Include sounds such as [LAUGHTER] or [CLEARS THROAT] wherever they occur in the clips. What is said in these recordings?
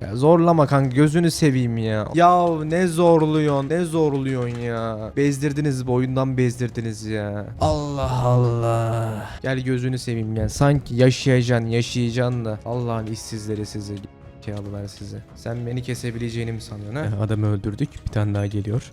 Ya zorlama kanka gözünü seveyim ya. Ya ne zorluyorsun ne zorluyorsun ya. Bezdirdiniz bu oyundan bezdirdiniz ya. Allah Allah. Gel gözünü seveyim gel. Sanki yaşayacaksın yaşayacaksın da. Allah'ın işsizleri sizi. Kağıdılar sizi. Sen beni kesebileceğini mi sanıyorsun ha? Adamı öldürdük. Bir tane daha geliyor.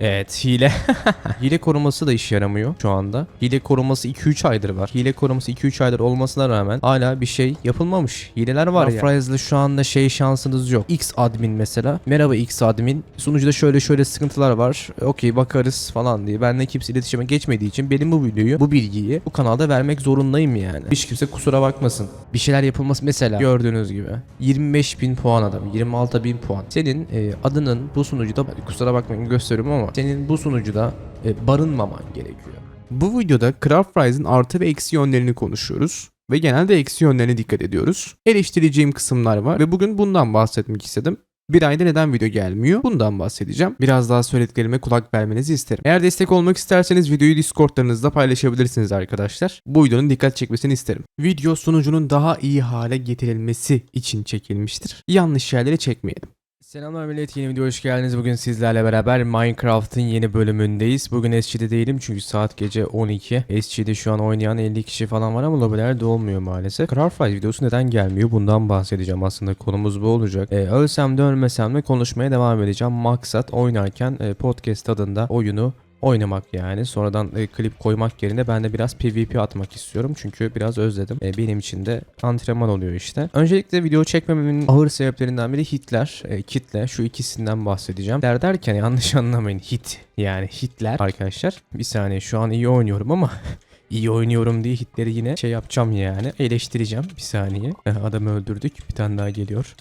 Evet hile. [LAUGHS] hile koruması da işe yaramıyor şu anda. Hile koruması 2-3 aydır var. Hile koruması 2-3 aydır olmasına rağmen hala bir şey yapılmamış. Hileler var ya. Phrase'le şu anda şey şansınız yok. X admin mesela. Merhaba X admin. Sunucuda şöyle şöyle sıkıntılar var. Okey bakarız falan diye. Benle kimse iletişime geçmediği için benim bu videoyu, bu bilgiyi bu kanalda vermek zorundayım yani. Hiç kimse kusura bakmasın. Bir şeyler yapılması mesela gördüğünüz gibi. 25 bin puan adam. 26 bin puan. Senin e, adının bu sunucuda kusura bakmayın gösteriyorum ama senin bu sunucuda e, barınmaman gerekiyor. Bu videoda Craft Rise'ın artı ve eksi yönlerini konuşuyoruz. Ve genelde eksi yönlerine dikkat ediyoruz. Eleştireceğim kısımlar var ve bugün bundan bahsetmek istedim. Bir ayda neden video gelmiyor? Bundan bahsedeceğim. Biraz daha söylediklerime kulak vermenizi isterim. Eğer destek olmak isterseniz videoyu Discord'larınızda paylaşabilirsiniz arkadaşlar. Bu videonun dikkat çekmesini isterim. Video sunucunun daha iyi hale getirilmesi için çekilmiştir. Yanlış yerlere çekmeyelim. Selamlar millet yeni videoya hoş geldiniz. Bugün sizlerle beraber Minecraft'ın yeni bölümündeyiz. Bugün SG'de değilim çünkü saat gece 12. SG'de şu an oynayan 50 kişi falan var ama lobilerde olmuyor maalesef. Craft Rise videosu neden gelmiyor bundan bahsedeceğim aslında konumuz bu olacak. Ee, ölsem de ölmesem de konuşmaya devam edeceğim. Maksat oynarken e, podcast tadında oyunu oynamak yani. Sonradan e, klip koymak yerine ben de biraz PvP atmak istiyorum. Çünkü biraz özledim. E, benim için de antrenman oluyor işte. Öncelikle video çekmememin ağır sebeplerinden biri hitler. E, kitle. Şu ikisinden bahsedeceğim. Der derken [LAUGHS] yanlış anlamayın. Hit. Yani hitler arkadaşlar. Bir saniye şu an iyi oynuyorum ama [LAUGHS] iyi oynuyorum diye hitleri yine şey yapacağım yani. Eleştireceğim. Bir saniye. Eh, Adamı öldürdük. Bir tane daha geliyor.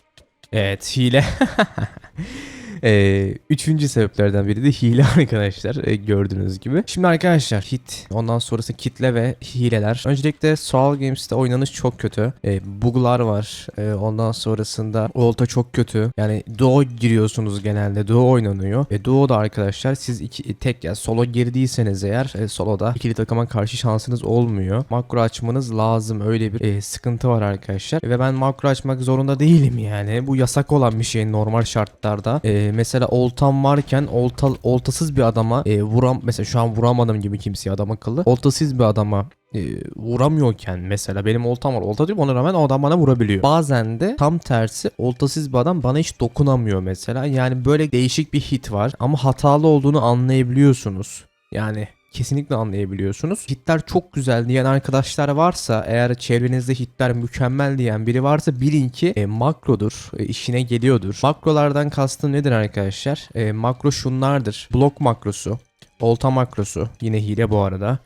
Evet hile. [LAUGHS] Ee, üçüncü sebeplerden biri de hile [LAUGHS] arkadaşlar e, gördüğünüz gibi. Şimdi arkadaşlar hit ondan sonrası kitle ve hileler. Öncelikle Soul Games'te oynanış çok kötü. E, buglar var. E, ondan sonrasında olta çok kötü. Yani duo giriyorsunuz genelde. Duo oynanıyor. E, duo da arkadaşlar siz iki tek ya solo girdiyseniz eğer e, soloda ikili takıma karşı şansınız olmuyor. Makro açmanız lazım. Öyle bir e, sıkıntı var arkadaşlar. Ve ben makro açmak zorunda değilim yani. Bu yasak olan bir şey normal şartlarda. E, mesela oltam varken olta, oltasız bir adama e, vuram mesela şu an vuramadım gibi kimseye adam akıllı. Oltasız bir adama e, vuramıyorken mesela benim oltam var olta diyorum ona rağmen o adam bana vurabiliyor. Bazen de tam tersi oltasız bir adam bana hiç dokunamıyor mesela. Yani böyle değişik bir hit var ama hatalı olduğunu anlayabiliyorsunuz. Yani kesinlikle anlayabiliyorsunuz. Hitler çok güzel diyen arkadaşlar varsa eğer çevrenizde hitler mükemmel diyen biri varsa bilin ki e, makrodur. E, işine geliyordur. Makrolardan kastım nedir arkadaşlar? E, makro şunlardır. Blok makrosu. Olta makrosu. Yine hile bu arada.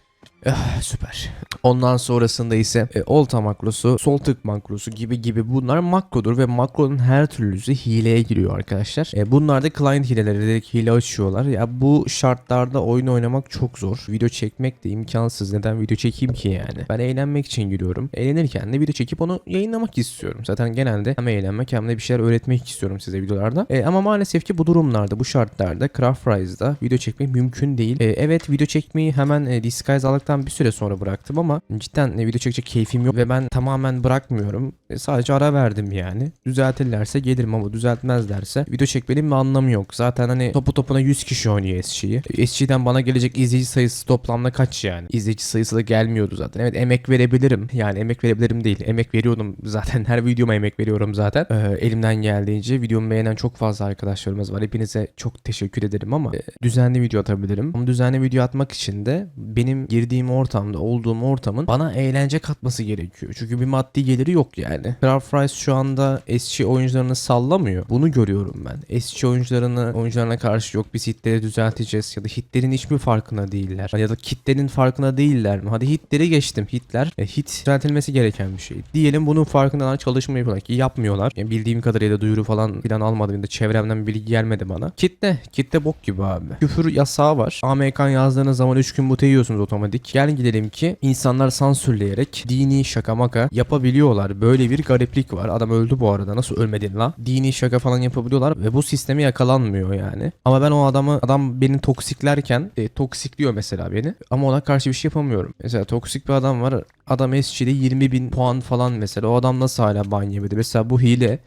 Ah, süper. Ondan sonrasında ise e, olta makrosu, sol tık makrosu gibi gibi bunlar makrodur ve makronun her türlüsü hileye giriyor arkadaşlar. E, bunlar da client hileleri direkt hile açıyorlar. Ya bu şartlarda oyun oynamak çok zor. Video çekmek de imkansız. Neden video çekeyim ki yani? Ben eğlenmek için giriyorum. Eğlenirken de video çekip onu yayınlamak istiyorum. Zaten genelde hem eğlenmek hem de bir şeyler öğretmek istiyorum size videolarda. E, ama maalesef ki bu durumlarda, bu şartlarda Craft Rise'da video çekmek mümkün değil. E, evet video çekmeyi hemen e, Disguise aldıktan bir süre sonra bıraktım ama cidden video çekecek keyfim yok ve ben tamamen bırakmıyorum. E, sadece ara verdim yani. Düzeltirlerse gelirim ama düzeltmezlerse video çekmenin bir anlamı yok. Zaten hani topu topuna 100 kişi oynuyor SG'yi. E, SG'den bana gelecek izleyici sayısı toplamda kaç yani? İzleyici sayısı da gelmiyordu zaten. Evet emek verebilirim. Yani emek verebilirim değil. Emek veriyordum zaten. [LAUGHS] Her videoma emek veriyorum zaten. E, elimden geldiğince videomu beğenen çok fazla arkadaşlarımız var. Hepinize çok teşekkür ederim ama e, düzenli video atabilirim. Ama düzenli video atmak için de benim girdiğim ortamda, olduğum ortamın bana eğlence katması gerekiyor. Çünkü bir maddi geliri yok yani. Craft Rice şu anda SC oyuncularını sallamıyor. Bunu görüyorum ben. SC oyuncularını oyuncularına karşı yok biz hitleri düzelteceğiz ya da hitlerin hiçbir farkına değiller. Ya da kitlenin farkına değiller mi? Hadi hitleri geçtim. Hitler e, hit düzeltilmesi gereken bir şey. Diyelim bunun farkında çalışma yapıyorlar ki yapmıyorlar. Yani bildiğim kadarıyla duyuru falan filan almadım da çevremden bilgi gelmedi bana. Kitle, kitle bok gibi abi. Küfür yasağı var. AMK yazdığınız zaman 3 gün mute yiyorsunuz otomatik. Gel gidelim ki insanlar sansürleyerek dini şaka maka yapabiliyorlar. Böyle bir gariplik var. Adam öldü bu arada. Nasıl ölmedin la? Dini şaka falan yapabiliyorlar ve bu sisteme yakalanmıyor yani. Ama ben o adamı adam beni toksiklerken e, toksikliyor mesela beni. Ama ona karşı bir şey yapamıyorum. Mesela toksik bir adam var. Adam SG'de 20 bin puan falan mesela. O adam nasıl hala ban yemedi? Mesela bu hile.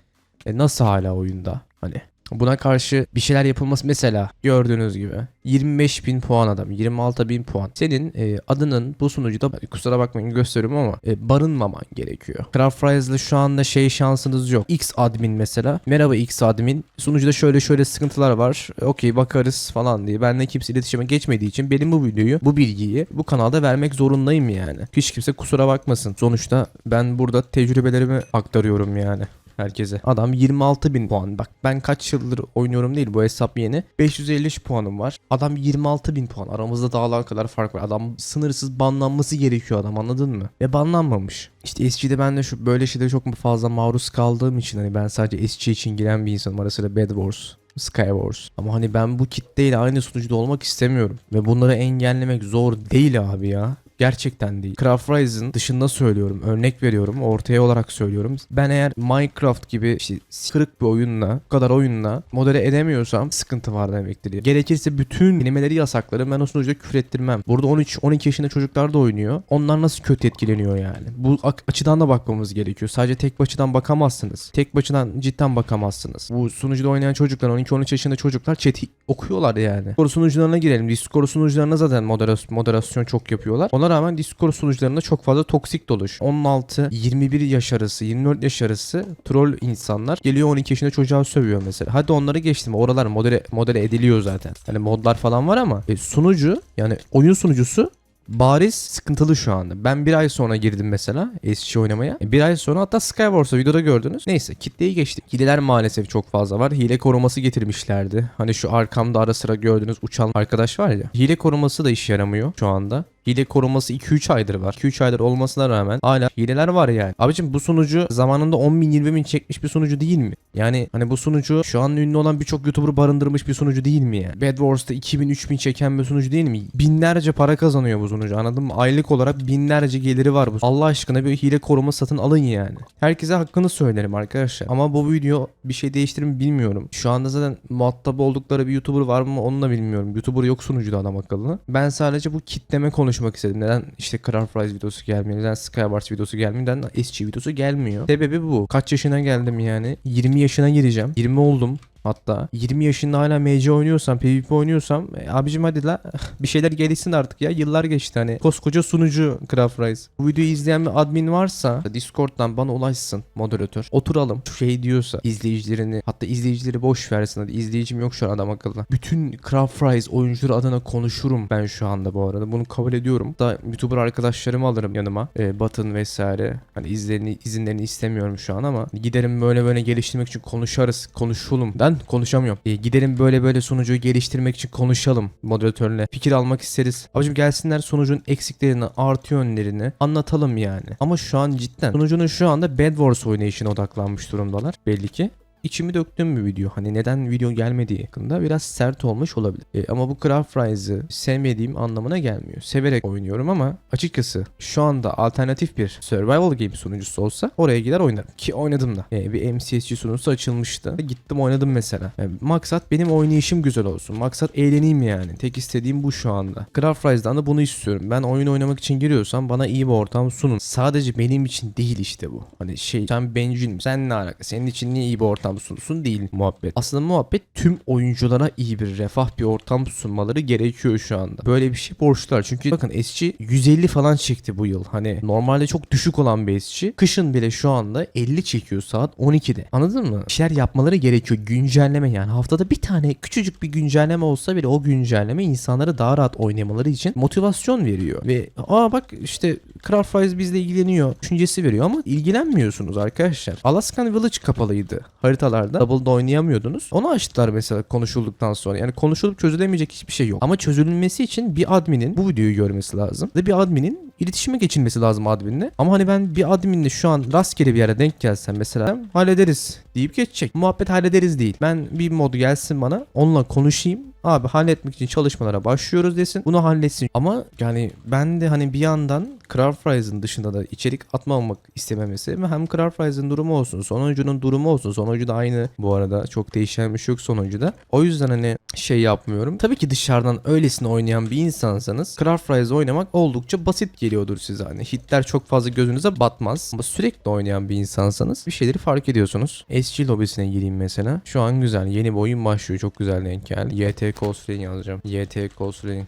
E nasıl hala oyunda? Hani buna karşı bir şeyler yapılması mesela gördüğünüz gibi 25 bin puan adam 26 bin puan senin e, adının bu sunucuda kusura bakmayın gösteriyorum ama e, barınmaman gerekiyor. Craft Rise'la şu anda şey şansınız yok. X admin mesela merhaba X admin sunucuda şöyle şöyle sıkıntılar var E, okey bakarız falan diye benimle kimse iletişime geçmediği için benim bu videoyu bu bilgiyi bu kanalda vermek zorundayım yani. Hiç kimse kusura bakmasın. Sonuçta ben burada tecrübelerimi aktarıyorum yani herkese. Adam 26 bin puan. Bak ben kaç yıldır oynuyorum değil bu hesap yeni. 550 puanım var. Adam 26 bin puan. Aramızda dağlar kadar fark var. Adam sınırsız banlanması gerekiyor adam anladın mı? Ve banlanmamış. İşte SG'de ben de şu böyle şeylere çok fazla maruz kaldığım için hani ben sadece SG için giren bir insanım. Arasıyla Bed Wars. Skywars. Ama hani ben bu kitleyle aynı sunucuda olmak istemiyorum. Ve bunları engellemek zor değil abi ya. Gerçekten değil. Craft Rise'ın dışında söylüyorum. Örnek veriyorum. Ortaya olarak söylüyorum. Ben eğer Minecraft gibi işte kırık bir oyunla, bu kadar oyunla modele edemiyorsam sıkıntı var demektir. Gerekirse bütün kelimeleri yasaklarım. Ben o sunucuda küfür ettirmem. Burada 13-12 yaşında çocuklar da oynuyor. Onlar nasıl kötü etkileniyor yani? Bu açıdan da bakmamız gerekiyor. Sadece tek başıdan bakamazsınız. Tek başıdan cidden bakamazsınız. Bu sunucuda oynayan çocuklar 12-13 yaşında çocuklar chat'i okuyorlar yani. Discord sunucularına girelim. Discord sunucularına zaten moderasyon, moderasyon çok yapıyorlar. Ona rağmen Discord sunucularında çok fazla toksik doluş. 16-21 yaş arası, 24 yaş arası troll insanlar geliyor 12 yaşında çocuğa sövüyor mesela. Hadi onları geçtim. Oralar modele, modele ediliyor zaten. Hani modlar falan var ama e, sunucu yani oyun sunucusu bariz sıkıntılı şu anda. Ben bir ay sonra girdim mesela SC oynamaya. E, Bir ay sonra hatta Skywars'a videoda gördünüz. Neyse kitleyi geçtik. Hileler maalesef çok fazla var. Hile koruması getirmişlerdi. Hani şu arkamda ara sıra gördüğünüz uçan arkadaş var ya. Hile koruması da işe yaramıyor şu anda. Hile koruması 2-3 aydır var. 2-3 aydır olmasına rağmen hala hileler var yani. Abicim bu sunucu zamanında 10 bin 20 bin çekmiş bir sunucu değil mi? Yani hani bu sunucu şu an ünlü olan birçok YouTuber barındırmış bir sunucu değil mi yani? Bed Wars'ta 2000 3000 çeken bir sunucu değil mi? Binlerce para kazanıyor bu sunucu anladın mı? Aylık olarak binlerce geliri var bu. Allah aşkına bir hile koruma satın alın yani. Herkese hakkını söylerim arkadaşlar. Ama bu video bir şey değiştirir mi bilmiyorum. Şu anda zaten muhatap oldukları bir YouTuber var mı onu da bilmiyorum. YouTuber yok sunucuda adam akıllı. Ben sadece bu kitleme konuşmak istedim. Neden işte Craft Rise videosu gelmiyor? Neden Skywars videosu gelmiyor? Neden SG videosu gelmiyor? Sebebi bu. Kaç yaşına geldim yani? 20 yaşına gireceğim. 20 oldum. Hatta 20 yaşında hala MC oynuyorsam, PvP oynuyorsam e, abicim hadi la [LAUGHS] bir şeyler gelişsin artık ya. Yıllar geçti hani. Koskoca sunucu Craft Rise. Bu videoyu izleyen bir admin varsa Discord'dan bana ulaşsın moderatör. Oturalım. Şu şey diyorsa izleyicilerini hatta izleyicileri boş versin hadi. izleyicim yok şu an adam akıllı. Bütün Craft Rise oyuncuları adına konuşurum ben şu anda bu arada. Bunu kabul ediyorum. Da YouTuber arkadaşlarımı alırım yanıma. E, Batın vesaire. Hani izlerini, izinlerini istemiyorum şu an ama giderim böyle böyle geliştirmek için konuşarız. Konuşulum. Ben konuşamıyorum. E, gidelim böyle böyle sunucuyu geliştirmek için konuşalım moderatörle. Fikir almak isteriz. Abicim gelsinler sunucunun eksiklerini, artı yönlerini anlatalım yani. Ama şu an cidden sunucunun şu anda Bed Wars oynayışına odaklanmış durumdalar belli ki içimi döktüğüm bir video. Hani neden video gelmediği hakkında biraz sert olmuş olabilir. E, ama bu Craft Rise'ı sevmediğim anlamına gelmiyor. Severek oynuyorum ama açıkçası şu anda alternatif bir survival game sunucusu olsa oraya gider oynarım. Ki oynadım da. E, bir MCSG sunucusu açılmıştı. Gittim oynadım mesela. Yani maksat benim oynayışım güzel olsun. Maksat eğleneyim yani. Tek istediğim bu şu anda. Craft Rise'dan da bunu istiyorum. Ben oyun oynamak için giriyorsam bana iyi bir ortam sunun. Sadece benim için değil işte bu. Hani şey sen bencil? Sen ne alaka? Senin için niye iyi bir ortam sunsun değil muhabbet. Aslında muhabbet tüm oyunculara iyi bir refah bir ortam sunmaları gerekiyor şu anda. Böyle bir şey borçlular. Çünkü bakın SG 150 falan çekti bu yıl. Hani normalde çok düşük olan bir SG. Kışın bile şu anda 50 çekiyor saat 12'de. Anladın mı? Bir şeyler yapmaları gerekiyor. Güncelleme yani. Haftada bir tane küçücük bir güncelleme olsa bile o güncelleme insanları daha rahat oynamaları için motivasyon veriyor. Ve aa bak işte Craft Rise bizle ilgileniyor düşüncesi veriyor ama ilgilenmiyorsunuz arkadaşlar. Alaskan Village kapalıydı haritalarda. Double'da oynayamıyordunuz. Onu açtılar mesela konuşulduktan sonra. Yani konuşulup çözülemeyecek hiçbir şey yok. Ama çözülmesi için bir adminin bu videoyu görmesi lazım. Ve bir adminin iletişime geçilmesi lazım adminle. Ama hani ben bir adminle şu an rastgele bir yere denk gelsem mesela hallederiz deyip geçecek. Muhabbet hallederiz değil. Ben bir mod gelsin bana onunla konuşayım. Abi halletmek için çalışmalara başlıyoruz desin. Bunu halletsin. Ama yani ben de hani bir yandan Craft Rise'ın dışında da içerik atmamak istememesi ve hem Craft Rise'ın durumu olsun, sonuncunun durumu olsun. Sonuncu da aynı bu arada. Çok değişen bir şey yok sonuncuda. O yüzden hani şey yapmıyorum. Tabii ki dışarıdan öylesine oynayan bir insansanız Craft Rise oynamak oldukça basit geliyordur size. Hani hitler çok fazla gözünüze batmaz. Ama sürekli oynayan bir insansanız bir şeyleri fark ediyorsunuz. SG lobisine gireyim mesela. Şu an güzel. Yeni bir oyun başlıyor. Çok güzel denk geldi. YT Coldstream yazacağım. YT Coldstream.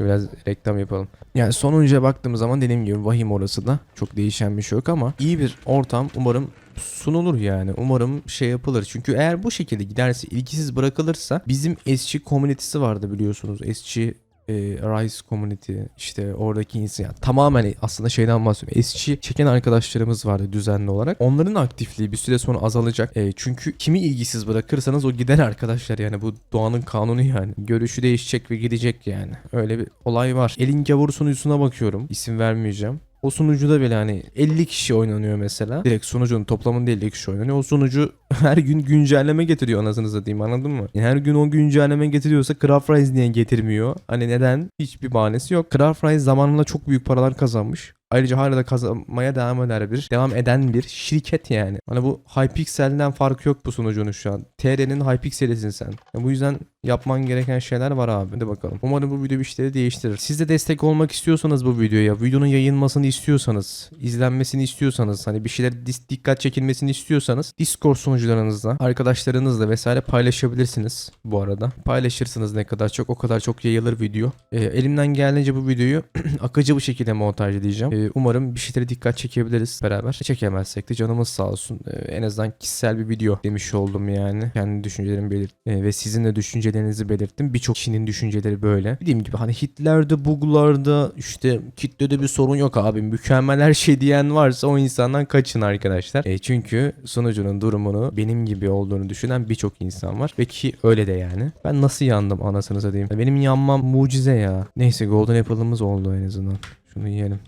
Biraz reklam yapalım. Yani sonuncuya baktığımız zaman dediğim gibi vahim orası da. Çok değişen bir şey yok ama iyi bir ortam umarım sunulur yani. Umarım şey yapılır. Çünkü eğer bu şekilde giderse ilgisiz bırakılırsa bizim SG komünitesi vardı biliyorsunuz. SG e, Rise Community işte oradaki insan yani tamamen aslında şeyden bahsediyorum. SG çeken arkadaşlarımız vardı düzenli olarak. Onların aktifliği bir süre sonra azalacak. E, çünkü kimi ilgisiz bırakırsanız o gider arkadaşlar yani bu doğanın kanunu yani. Görüşü değişecek ve gidecek yani. Öyle bir olay var. Elin gavur sunucusuna bakıyorum. İsim vermeyeceğim. O sunucuda bile hani 50 kişi oynanıyor mesela. Direkt sunucunun toplamında 50 kişi oynanıyor. O sunucu [LAUGHS] her gün güncelleme getiriyor anasını satayım anladın mı? Yani her gün o güncelleme getiriyorsa Craft Rise niye getirmiyor? Hani neden? Hiçbir bahanesi yok. Craft Rise zamanında çok büyük paralar kazanmış. Ayrıca hala da kazanmaya devam eder bir, devam eden bir şirket yani. Hani bu Hypixel'den farkı yok bu sunucunun şu an. TR'nin Hypixel'isin sen. Yani bu yüzden yapman gereken şeyler var abi. Hadi bakalım. Umarım bu video bir şeyleri değiştirir. Siz de destek olmak istiyorsanız bu videoya, videonun yayılmasını istiyorsanız, izlenmesini istiyorsanız, hani bir şeyler dikkat çekilmesini istiyorsanız Discord sunucularınızla, arkadaşlarınızla vesaire paylaşabilirsiniz bu arada. Paylaşırsınız ne kadar çok o kadar çok yayılır video. Ee, elimden geldiğince bu videoyu [CLEARS THROAT] akıcı bir şekilde montaj edeceğim. Ee, umarım bir şeylere dikkat çekebiliriz beraber. Çekemezsek de canımız sağ olsun. Ee, en azından kişisel bir video demiş oldum yani. Kendi düşüncelerimi belirt ee, ve sizin de düşüncelerinizi belirttim. Birçok kişinin düşünceleri böyle. Dediğim gibi hani hitlerde, buglarda işte kitlede bir sorun yok abi. Mükemmel her şey diyen varsa o insandan kaçın arkadaşlar. Ee, çünkü sunucunun durumunu benim gibi olduğunu düşünen birçok insan var. Ve ki öyle de yani. Ben nasıl yandım anasını satayım. Benim yanmam mucize ya. Neyse Golden Apple'ımız oldu en azından. Şunu yiyelim.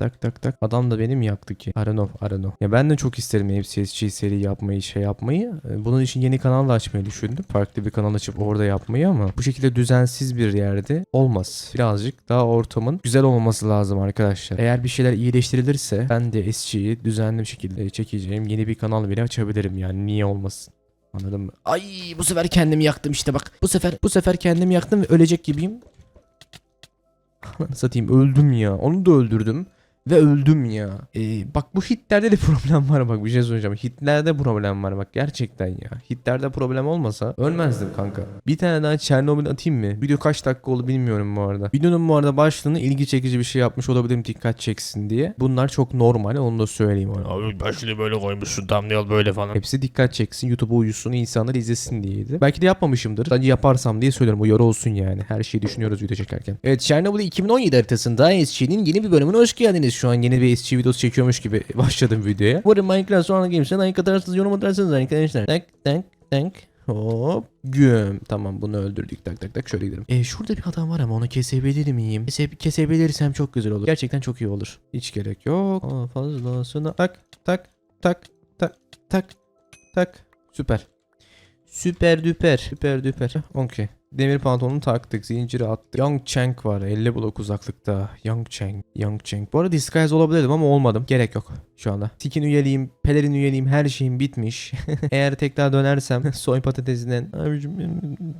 Tak tak tak. Adam da benim yaktı ki. Don't know. Ya ben de çok isterim FCSG seri yapmayı, şey yapmayı. Ee, Bunun için yeni kanal da açmayı düşündüm. Farklı bir kanal açıp orada yapmayı ama bu şekilde düzensiz bir yerde olmaz. Birazcık daha ortamın güzel olması lazım arkadaşlar. Eğer bir şeyler iyileştirilirse ben de SG'yi düzenli bir şekilde çekeceğim yeni bir kanal bile açabilirim yani niye olmasın. Anladın mı? Ay bu sefer kendimi yaktım işte bak. Bu sefer bu sefer kendimi yaktım ve ölecek gibiyim. [LAUGHS] Satayım öldüm ya. Onu da öldürdüm. Ve öldüm ya. Ee, bak bu hitlerde de [LAUGHS] problem var bak bir şey söyleyeceğim. Hitlerde problem var bak gerçekten ya. Hitlerde problem olmasa ölmezdim kanka. Bir tane daha Çernobil atayım mı? Video kaç dakika oldu bilmiyorum bu arada. Videonun bu arada başlığını ilgi çekici bir şey yapmış olabilirim dikkat çeksin diye. Bunlar çok normal onu da söyleyeyim. Ona. Abi başlığı böyle koymuşsun thumbnail böyle falan. Hepsi dikkat çeksin, YouTube'a uyusun, insanlar izlesin diyeydi. Belki de yapmamışımdır. Sadece yaparsam diye söylüyorum. Uyarı olsun yani. Her şeyi düşünüyoruz video çekerken. Evet, Chernobyl 2017 haritasında SG'nin yeni bir bölümüne hoş geldiniz. Şu an yeni bir SG videosu çekiyormuş gibi [LAUGHS] başladım videoya. Umarım Minecraft sonra Games'e like atarsınız, yorum atarsınız arkadaşlar. Tak tak tak. Hop güm. Tamam bunu öldürdük tak tak tak şöyle gidelim. E şurada bir adam var ama onu kesebilir miyim? Kese, kesebilirsem çok güzel olur. Gerçekten çok iyi olur. Hiç gerek yok. Aa, fazlasına tak tak tak tak tak tak. Süper. Süper düper. Süper düper. Okey. Demir pantolonu taktık. Zinciri attık. Young Chang var. 50 blok uzaklıkta. Young Chang. Young Chang. Bu arada disguise olabilirdim ama olmadım. Gerek yok şu anda. Skin üyeliğim, pelerin üyeliğim her şeyim bitmiş. [LAUGHS] Eğer tekrar dönersem [LAUGHS] soy patatesinden abicim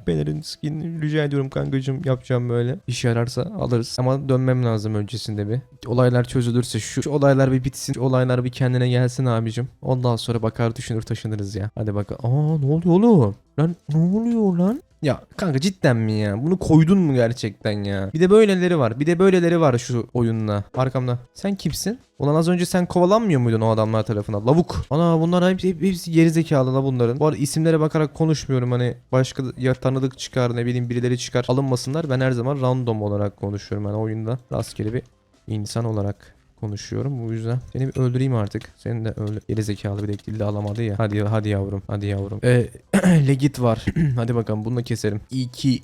pelerin skin rica ediyorum kankacım yapacağım böyle. İş yararsa alırız. Ama dönmem lazım öncesinde bir. Olaylar çözülürse şu, şu olaylar bir bitsin. Şu olaylar bir kendine gelsin abicim. Ondan sonra bakar düşünür taşınırız ya. Hadi bakalım. Aa ne oluyor oğlum? Lan ne oluyor lan? Ya kanka cidden mi ya? Bunu koydun mu gerçekten ya? Bir de böyleleri var. Bir de böyleleri var şu oyunla. Arkamda. Sen kimsin? Ulan az önce sen kovalanmıyor muydun o adamlar tarafından? Lavuk. Ana bunlar hepsi, hep- hepsi geri zekalı la bunların. Bu arada isimlere bakarak konuşmuyorum hani başka ya tanıdık çıkar ne bileyim birileri çıkar. Alınmasınlar. Ben her zaman random olarak konuşuyorum hani oyunda. Rastgele bir insan olarak konuşuyorum. Bu yüzden seni bir öldüreyim artık. Seni de öyle geri zekalı bir de dilde alamadı ya. Hadi hadi yavrum. Hadi yavrum. Ee, [CLEARS THROAT] Legit var. [CLEARS THROAT] hadi bakalım bunu da keserim. 2 I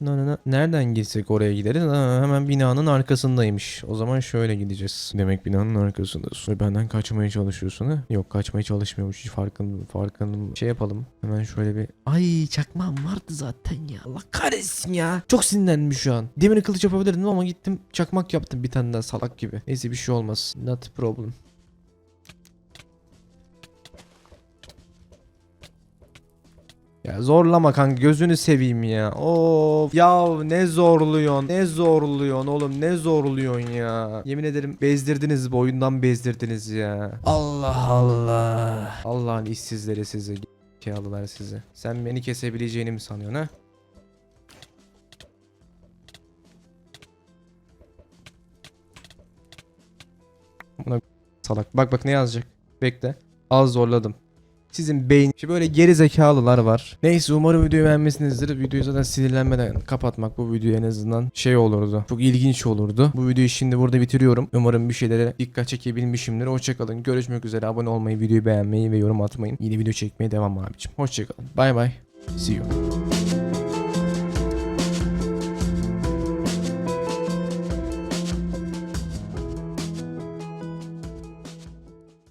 Na, na. Nereden girsek oraya gideriz? Aa, hemen binanın arkasındaymış. O zaman şöyle gideceğiz. Demek binanın arkasındasın. Ve Benden kaçmaya çalışıyorsun ha? Yok kaçmaya çalışmıyormuş. Farkın, farkın şey yapalım. Hemen şöyle bir... Ay çakmağım vardı zaten ya. Allah kahretsin ya. Çok sinirlendim şu an. Demir kılıç yapabilirdim ama gittim çakmak yaptım bir tane daha salak gibi. Neyse bir şey olmaz. Not problem. Ya zorlama kanka gözünü seveyim ya. Of ya ne zorluyorsun ne zorluyorsun oğlum ne zorluyorsun ya. Yemin ederim bezdirdiniz bu oyundan bezdirdiniz ya. Allah Allah. Allah'ın işsizleri sizi. Kağıdılar sizi. Sen beni kesebileceğini mi sanıyorsun ha? Buna salak. Bak bak ne yazacak. Bekle. Az zorladım. Sizin beyin Şimdi böyle geri zekalılar var. Neyse umarım videoyu beğenmişsinizdir. Videoyu zaten sinirlenmeden kapatmak bu video en azından şey olurdu. Çok ilginç olurdu. Bu videoyu şimdi burada bitiriyorum. Umarım bir şeylere dikkat çekebilmişimdir. Hoşçakalın. Görüşmek üzere. Abone olmayı, videoyu beğenmeyi ve yorum atmayın. Yeni video çekmeye devam abicim. Hoşçakalın. Bay bay. See you.